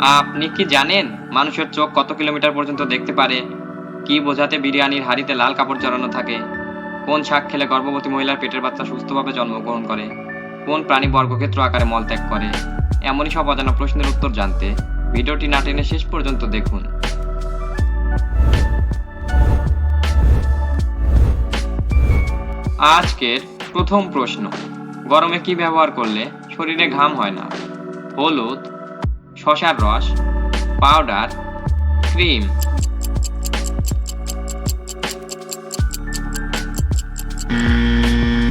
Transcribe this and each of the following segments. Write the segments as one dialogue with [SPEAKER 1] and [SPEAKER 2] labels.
[SPEAKER 1] আপনি কি জানেন মানুষের চোখ কত কিলোমিটার পর্যন্ত দেখতে পারে? কি বোঝাতে বিরিয়ানির হাড়িতে লাল কাপড় জড়ানো থাকে? কোন শাক খেলে গর্ভবতী মহিলার পেটের বাচ্চা সুস্থভাবে জন্মগ্রহণ করে? কোন প্রাণী বর্গক্ষেত্র আকারে মলত্যাগ করে? এমনই সব অজানা প্রশ্নের উত্তর জানতে ভিডিওটি না টেনে শেষ পর্যন্ত দেখুন। আজকের প্রথম প্রশ্ন, গরমে কি ব্যবহার করলে শরীরে ঘাম হয় না? হলুদ শশার রস পাউডার ক্রিম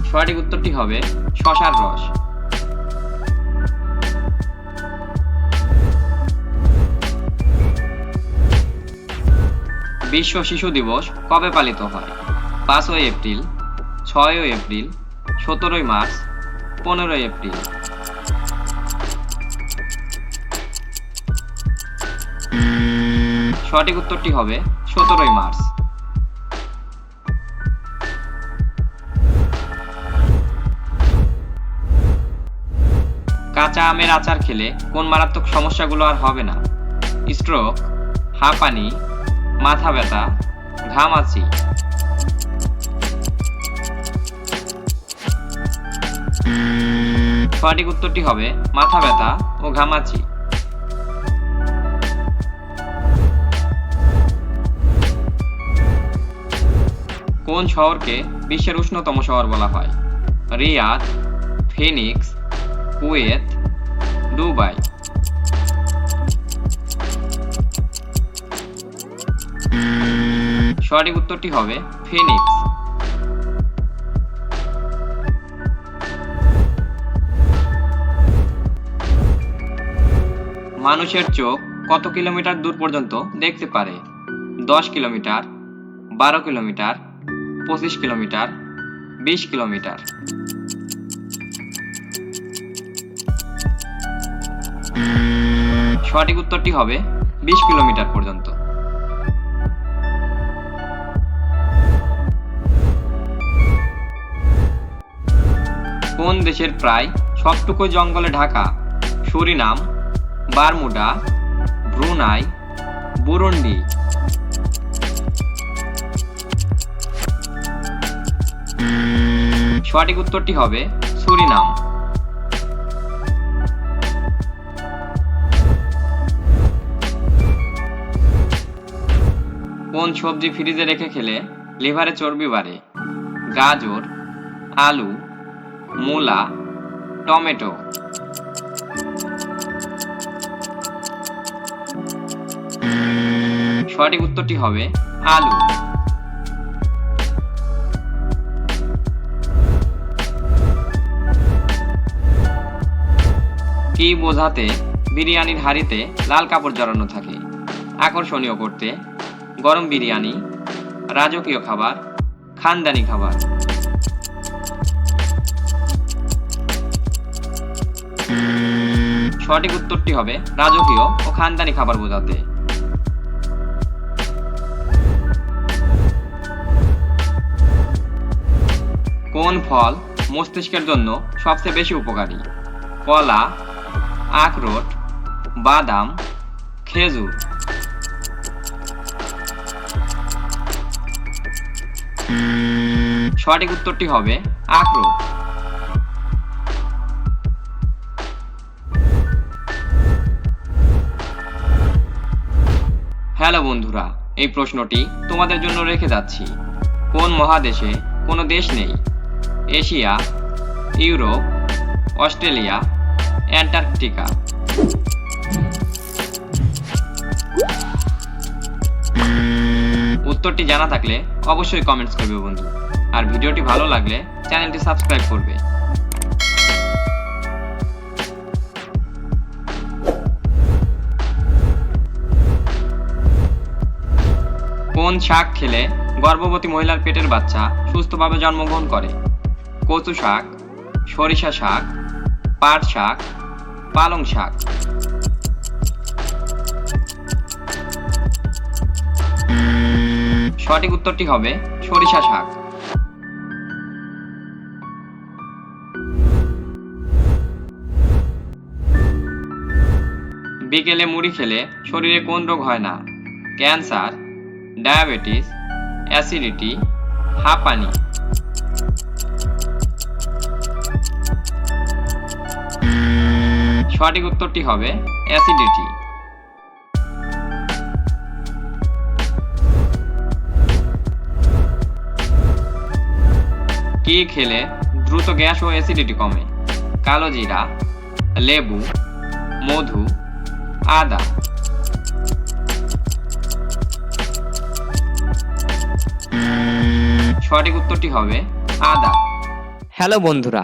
[SPEAKER 1] সঠিক উত্তরটি হবে শশার রস। বিশ্ব শিশু দিবস কবে পালিত হয়? পাঁচই এপ্রিল, ছয়ই এপ্রিল, সতেরোই মার্চ, পনেরোই এপ্রিল। সঠিক উত্তরটি হবে সতেরোই মার্চ। কাঁচা আমের আচার খেলে কোন মারাত্মক সমস্যাগুলো আর হবে না? স্ট্রোক হাঁপানি মাথা ব্যথা ঘামাচি সঠিক উত্তরটি হবে মাথা ব্যথা ও ঘামাচি কোন শহরকে বিশ্বের উষ্ণতম শহর বলা হয়? Riyadh, Phoenix, Kuwait, Dubai. সঠিক উত্তরটি হবে ফিনিক্স। মানুষের চোখ কত কিলোমিটার দূর পর্যন্ত দেখতে পারে? দশ কিলোমিটার, বারো কিলোমিটার পঁচিশ কিলোমিটার, বিশ কিলোমিটার। সঠিক উত্তরটি হবে বিশ কিলোমিটার পর্যন্ত। কোন দেশের প্রায় সবটুকু জঙ্গলে ঢাকা, সুরিনাম, বারমুডা, ব্রুনাই, বুরুন্ডি? সঠিক উত্তরটি হবে সুরিনাম। কোন সবজি ফ্রিজে রেখে খেলে লিভারে চর্বি বাড়ে? গাজর, আলু, মূলা, টমেটো। সঠিক উত্তরটি হবে আলু। কি বোঝাতে বিরিয়ানির হাড়িতে লাল কাপড় জড়ানো থাকে? আকর্ষণীয় করতে গরম বিরিয়ানি, রাজকীয় খাবার, খানদানি খাবার। সঠিক উত্তরটি হবে রাজকীয় ও খানদানি খাবার বোঝাতে। কোন ফল মস্তিষ্কের জন্য সবচেয়ে বেশি উপকারী? কলা আখরোট, বাদাম, খেজুর। সঠিক উত্তরটি হবে আখরোট। হ্যালো বন্ধুরা, এই প্রশ্নটি তোমাদের জন্য রেখে যাচ্ছি। কোন মহাদেশে কোনো দেশ নেই? Asia, Europe, Australia Antarctica. উত্তরটি জানা থাকলে অবশ্যই কমেন্টস করবে বন্ধু। আর ভিডিওটি ভালো লাগলে চ্যানেলটি সাবস্ক্রাইব করবে। কোন শাক খেলে গর্ভবতী মহিলার পেটের বাচ্চা সুস্থভাবে জন্মগ্রহণ করে? কচু শাক, সরিষা শাক, পাট শাক পালং শাক। সঠিক উত্তরটি হবে সরিষা শাক। বিকেলে মুড়ি খেলে শরীরে কোন রোগ হয় না? ক্যান্সার, ডায়াবেটিস, অ্যাসিডিটি, হাঁপানি। সঠিক উত্তরটি হবে অ্যাসিডিটি। কি খেলে দ্রুত গ্যাস ও অ্যাসিডিটি কমে? কালো জিরা, লেবু, মধু, আদা। সঠিক উত্তরটি হবে আদা।
[SPEAKER 2] হ্যালো বন্ধুরা